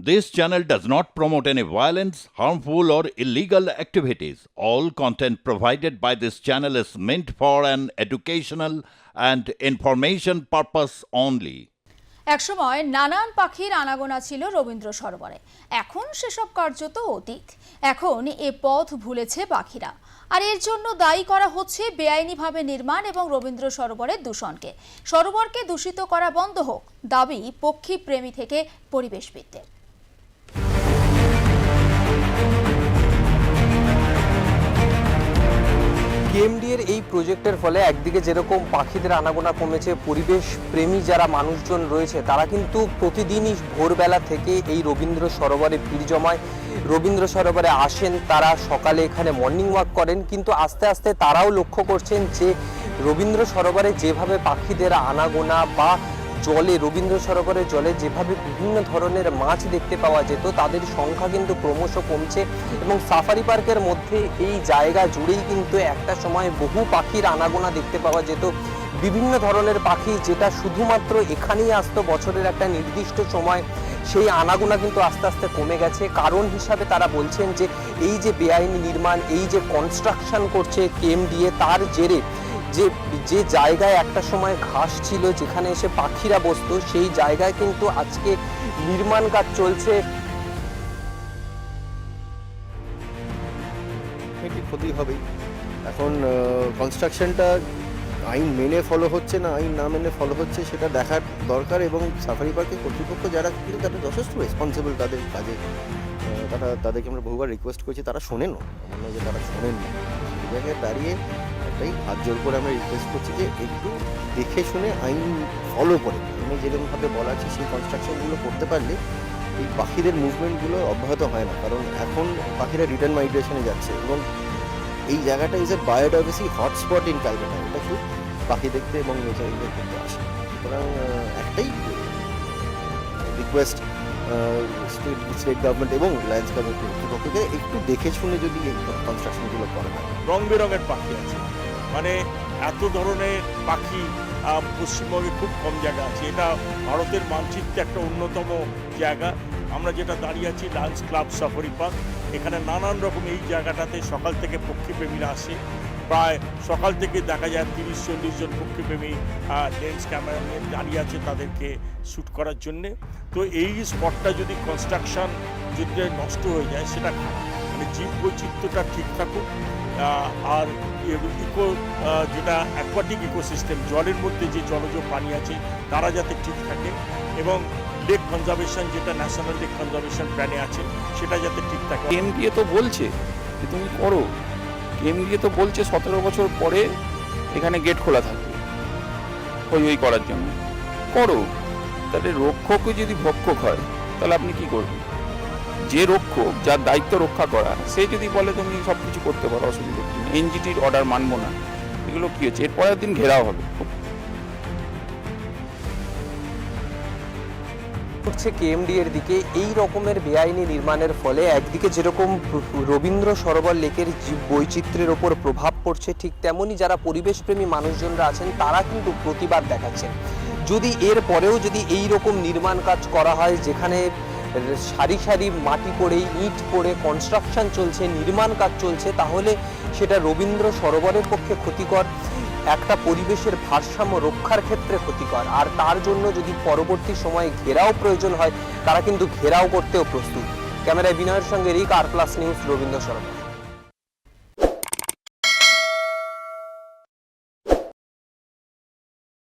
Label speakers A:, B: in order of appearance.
A: This channel does not promote any violence, harmful, or illegal activities. All content provided by this channel is meant for an educational and information purpose only.
B: একসময় নানান পাখির আনাগোনা ছিল রবীন্দ্র সরোবরে এখন সেসব কার্যত অতীত এখন এ পথ ভুলেছে পাখিরা আর এর জন্য দায়ী করা হচ্ছে বেআইনিভাবে নির্মাণ এবং রবীন্দ্র সরোবরের দূষণকে সরোবরকে দূষিত করা বন্ধ হোক দাবি পক্ষী প্রেমী থেকে পরিবেশবিদদের
C: এর এই প্রজেক্টের ফলে একদিকে যেরকম পাখিদের আনাগোনা কমেছে, পরিবেশ প্রেমী যারা মানুষজন রয়েছে, তারা কিন্তু প্রতিদিনই ভোরবেলা থেকে এই রবীন্দ্র সরোবরে ভিড় জমায়। রবীন্দ্র সরোবরে আসেন, তারা সকালে এখানে মর্নিং ওয়াক করেন, কিন্তু আস্তে আস্তে তারাও লক্ষ্য করছেন যে রবীন্দ্র সরোবরে যেভাবে পাখিদের আনাগোনা বা জলে, রবীন্দ্র সরোবরের জলে যেভাবে বিভিন্ন ধরনের মাছ দেখতে পাওয়া যেত, তাদের সংখ্যা কিন্তু ক্রমশ কমছে এবং সাফারি পার্কের মধ্যে এই জায়গা জুড়েই কিন্তু একটা সময় বহু পাখির আনাগোনা দেখতে পাওয়া যেত। বিভিন্ন ধরনের পাখি যেটা শুধুমাত্র এখানেই আসতো, বছরের একটা নির্দিষ্ট সময়, সেই আনাগোনা কিন্তু আস্তে আস্তে কমে গেছে। কারণ হিসাবে তারা বলছেন যে, এই যে বেআইনি নির্মাণ, এই যে কনস্ট্রাকশন করছে কেএমডিএ তার জেরে যে যে জায়গায় একটা সময় ঘাস ছিল, যেখানে এসে পাখিরা বসতো, সেই জায়গায় কিন্তু আজকে নির্মাণ কাজ চলছে।
D: ক্ষতি হবেই। এখন কনস্ট্রাকশনটা আইন মেনে ফলো হচ্ছে না, আইন না মেনে ফলো হচ্ছে, সেটা দেখার দরকার এবং সাফারি পার্কে কর্তৃপক্ষ যারা কিন্তু তারা যথেষ্ট রেসপন্সিবল তাদের কাজে। তারা তাদেরকে আমরা বহুবার রিকোয়েস্ট করেছি, তারা শোনেনও। এমন নয় যে তারা শোনেন না জায়গায় দাঁড়িয়ে একটাই হাত জোর করে আমরা রিকোয়েস্ট করছি যে একটু দেখে শুনে আইন ফলো করে। আইনে যেরকমভাবে বলা আছে, সেই কনস্ট্রাকশনগুলো করতে পারলে এই পাখিদের মুভমেন্টগুলো অব্যাহত হয় না। কারণ এখন পাখিরা রিটার্ন মাইগ্রেশনে যাচ্ছে এবং এই জায়গাটা is a biodiversity hotspot in Calcutta এটা খুব পাখি দেখতে এবং নেচার করতে আসে সুতরাং একটাই রিকোয়েস্ট স্টেট স্টেট গভর্নমেন্ট এবং রিলায়েন্স গভর্নমেন্ট কর্তৃপক্ষকে একটু দেখে শুনে যদি কনস্ট্রাকশনগুলো করা হয়
E: রং বেরঙের পাখি আছে। মানে এত ধরনের পাখি পশ্চিমবঙ্গে খুব কম জায়গা আছে। এটা ভারতের মানচিত্রে একটা অন্যতম জায়গা। আমরা যেটা দাঁড়িয়ে আছি লান্স ক্লাব সাফারি পার্ক এখানে নানান রকম এই জায়গাটাতে সকাল থেকে পক্ষীপ্রেমীরা আসে। প্রায় সকাল থেকে দেখা যায় তিরিশ চল্লিশ জন পক্ষীপ্রেমী লেন্স ক্যামেরা নিয়ে দাঁড়িয়ে আছে তাদেরকে শ্যুট করার জন্যে। তো এই স্পটটা যদি কনস্ট্রাকশন যদি নষ্ট হয়ে যায়, সেটা মানে জীব বৈচিত্র্যটা ঠিক থাকুক আর ইকো যেটা অ্যাকোয়াটিক ইকোসিস্টেম জলের মধ্যে যে জলজ প্রাণী আছে, তারা যাতে ঠিক থাকে এবং লেক কনজারভেশন যেটা ন্যাশনাল লেক কনজারভেশন প্ল্যানে আছে, সেটা যাতে ঠিক থাকে।
F: কেএমডিএ তো বলছে যে তুমি করো। কেএমডিএ তো বলছে সতেরো বছর পরে এখানে গেট খোলা থাকবে। হই হই করার জন্য। করো। তাহলে রক্ষকও যদি ভক্ষক হয়, তাহলে আপনি কি করবেন? যে রক্ষক, যার দায়িত্ব রক্ষা করা, সে যদি বলে তুমি সব কিছু করতে পারো, অসুবিধা এনজিটির অর্ডার মানবো না। এগুলো কি হচ্ছে? এর পরের দিন ঘেরাও হবে।
C: উঠছে কেএমডি এর দিকে, এই রকমের বেআইনি নির্মাণের ফলে একদিকে যেরকম রবীন্দ্র সরোবর লেকের জীব বৈচিত্র্যের ওপর প্রভাব পড়ছে, ঠিক তেমনি যারা পরিবেশপ্রেমী মানুষজনরা আছেন, তারা কিন্তু প্রতিবাদ দেখাচ্ছেন। যদি এর পরেও যদি এই রকম নির্মাণ কাজ করা হয়, যেখানে সারি সারি মাটি পড়ে, ইট পড়ে কনস্ট্রাকশন চলছে, নির্মাণ কাজ চলছে, তাহলে সেটা রবীন্দ্র সরোবরের পক্ষে ক্ষতিকর। একটা পরিবেশের ভারসাম্য রক্ষার ক্ষেত্রে ক্ষতিকর। আর তার জন্য যদি পরবর্তী সময়ে ঘেরাও প্রয়োজন হয়, তারা কিন্তু ঘেরাও করতেও প্রস্তুত। ক্যামেরায় বিনয়ের সঙ্গে Rik, R plus news Rabindra Sarobar